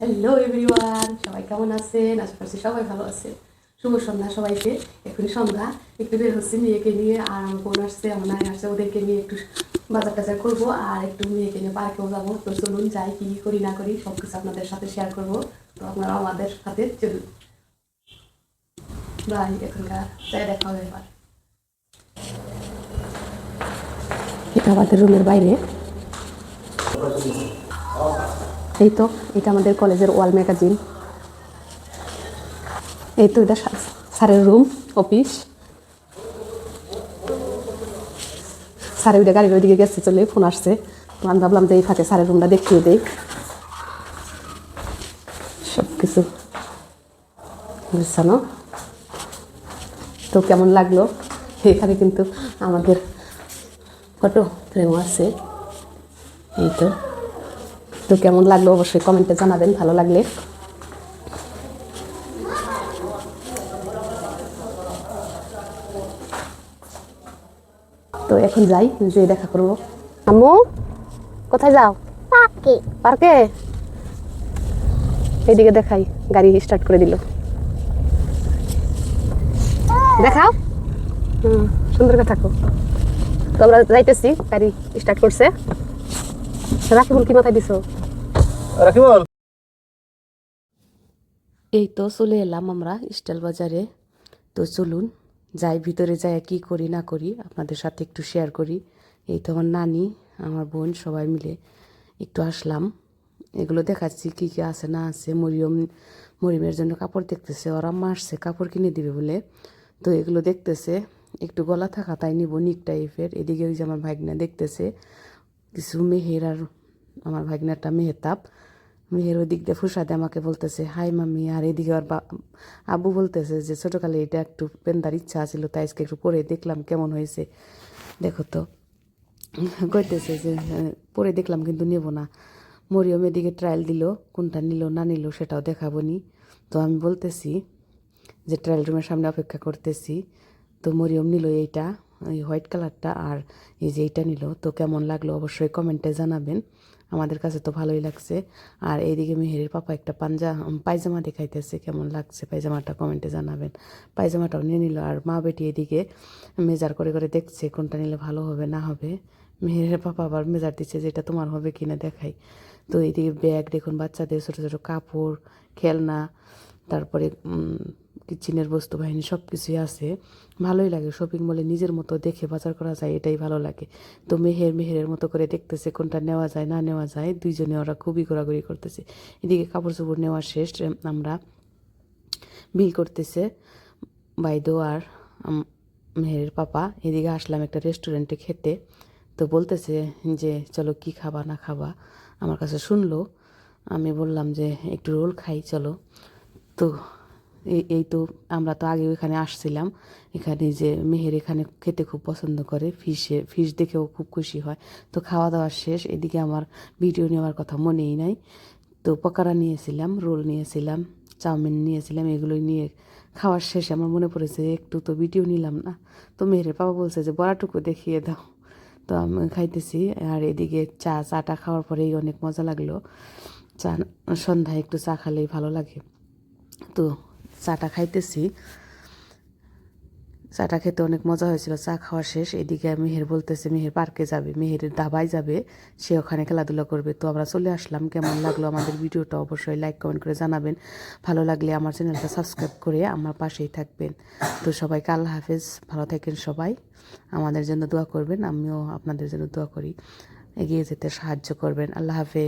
Hello everyone সবাই কেমন আছেন? আশা করছি সবাই ভালো আছেন। শুভ সন্ধ্যা সবাইকে। এখনই সন্ধ্যা। একটু বের হচ্ছে মেয়েকে নিয়ে আর আমার বোন আসছে, আমার নানি আসছে। ওদেরকে নিয়ে একটু বাজার টাজার করব আর একটু মেয়েকে নিয়ে পার্কেও যাব। তো চলুন যাই কি করি না করি সব কিছু আপনাদের সাথে শেয়ার করব। তো আপনারা আমাদের সাথে চলুন। বাই, এখনকার যাই দেখা হবে এবার। এটা আমাদের রুমের বাইরে। এই তো, এটা আমাদের কলেজের ওয়াল ম্যাগাজিন। এই তো এটা স্যারের রুম, অফিস। স্যার ওইটা গাড়ির ওইদিকে গেছে চলে, ফোন আসছে। তো আমি ভাবলাম যে এই ফাঁকে স্যারের রুমটা দেখিয়ে দেই। সব কিছু বুঝছানো তো কেমন লাগল? এখানে কিন্তু আমাদের ফটো ফ্রেমও আছে। এই তো। তো কেমন লাগল অবশ্যই কমেন্টে জানাবেন ভালো লাগলে। তো এখন যাই যে দেখা করব। আম্মু কোথায় যাও? পাখি পার্কে? এইদিকে দেখাই গাড়ি স্টার্ট করে দিল। দেখাও। হুম সুন্দর করে থাকো। তো আমরা যাইতেছি গাড়ি স্টার্ট করছে। রাকিবুল কি মাথায় দিছো? এই তো চলে এলাম আমরা স্টাইল বাজারে। তো চলুন, যাই, ভিতরে যাই, কি করি, না করি, আপনাদের সাথে একটু শেয়ার করি। এই তো আমার নানি, আমার বোন, সবাই মিলে একটু আসলাম। এগুলো দেখাচ্ছি কি কি আছে, না আছে। মরিয়ম মরিমের জন্য কাপড় দেখতেছে। ওরা মারছে কাপড় কিনে দিবে বলে। তো এগুলো দেখতেছে। একটু গলা থাকা, তাই নিব নিক টাইপের এদিকে ওই যে আমার ভাগনা দেখতেছে। কিছু মেহের আর আমার ভাগনাটা মেহতাব। মেয়ের দিক দিয়ে ফুসাদে আমাকে বলতেছে, হাই মাম্মি, আর এদিকে আর বা- আব্বু বলতেছে যে, ছোটোকালে এটা একটু পেন্দার ইচ্ছা ছিল তাই আজকে একটু পরে দেখলাম কেমন হয়েছে। দেখো তো। কইতেছে যে, পরে দেখলাম কিন্তু নেব না। মরিয়ম এদিকে ট্রায়াল দিল, কোনটা নিল, না নিল সেটাও দেখাবো নি তো আমি বলতেছি যে ট্রায়াল রুমের সামনে অপেক্ষা করতেছি। তো মরিয়ম নিল এইটা, এই হোয়াইট কালারটা আর এই যে এইটা নিল। তো কেমন লাগল অবশ্যই কমেন্টে জানাবেন। আমাদের কাছে তো ভালোই লাগছে। আর এইদিকে মেহেরের পাপা একটা পাঞ্জা পায়জামা দেখাইতেছে, কেমন লাগছে পায়জামাটা কমেন্টে জানাবেন। পায়জামাটাও নিয়ে নিল, আর মা বেটি এদিকে মেজার করে করে দেখছে কোনটা নিলে ভালো হবে, না হবে। মেহেরের পাপা আবার মেজার দিচ্ছে যে এটা তোমার হবে কিনা দেখাই। তো এইদিকে ব্যাগ দেখুন বাচ্চাদের, ছোটো ছোটো কাপড়, খেলনা, তারপরে কিচেনের বস্তু বাহিনী সব কিছুই আছে। ভালোই লাগে শপিং মলে নিজের মতো দেখে বাজার করা যায় এটাই ভালো লাগে। তো মেহের মেহেরের মতো করে দেখতেছে কোনটা নেওয়া যায় না নেওয়া যায় দুইজনে ওরা খুবই ঘোরাঘুরি করতেছে। এদিকে কাপড় চোপড় নেওয়া শেষ আমরা বিল করতেছে বাইদো আর আম, মেহেরের পাপা। এদিকে আসলাম একটা রেস্টুরেন্টে খেতে। তো বলতেছে যে চলো কি খাবা না খাবা? আমার কাছে শুনলো। আমি বললাম যে একটু রোল খাই চলো। তো এই তো আমরা তো আগে ওইখানে আসছিলাম। এখানে যে মেহের এখানে খেতে খুব পছন্দ করে, ফিশে ফিশ দেখেও খুব খুশি হয়। তো খাওয়া দাওয়া শেষ, এদিকে আমার ভিডিও নেওয়ার কথা মনেই নাই। তো পকোড়া নিয়েছিলাম, রোল নিয়েছিলাম, চাউমিন নিয়েছিলাম, এগুলোই নিয়ে খাওয়ার শেষে আমার মনে পড়েছে একটু তো ভিডিও নিলাম না। তো মেহেরের বাবা বলছে যে, বড়াটুকু দেখিয়ে দাও। তো আমি খাইতেছি, আর এদিকে চা, চাটা খাওয়ার পরেই অনেক মজা লাগল। চা, সন্ধ্যায় একটু চা খালেই ভালো লাগে। তো চাটা খাইতেছি। চাটা খেতে অনেক মজা হয়েছিল, চা খাওয়া শেষ। এদিকে মেহের বলতেছে, মেহের পার্কে যাবে, মেহের দাবায় যাবে, সে ওখানে খেলাধুলা করবে। তো আমরা চলে আসলাম। কেমন লাগল আমাদের ভিডিওটা অবশ্যই লাইক, কমেন্ট করে জানাবেন। ভালো লাগলে আমার চ্যানেলটা সাবস্ক্রাইব করে আমার পাশেই থাকবেন। তো সবাইকে আল্লাহ হাফেজ, ভালো থাকেন সবাই। আমাদের জন্য দোয়া করবেন, আমিও আপনাদের জন্য দোয়া করি। এগিয়ে যেতে সাহায্য করবেন। আল্লাহ হাফেজ।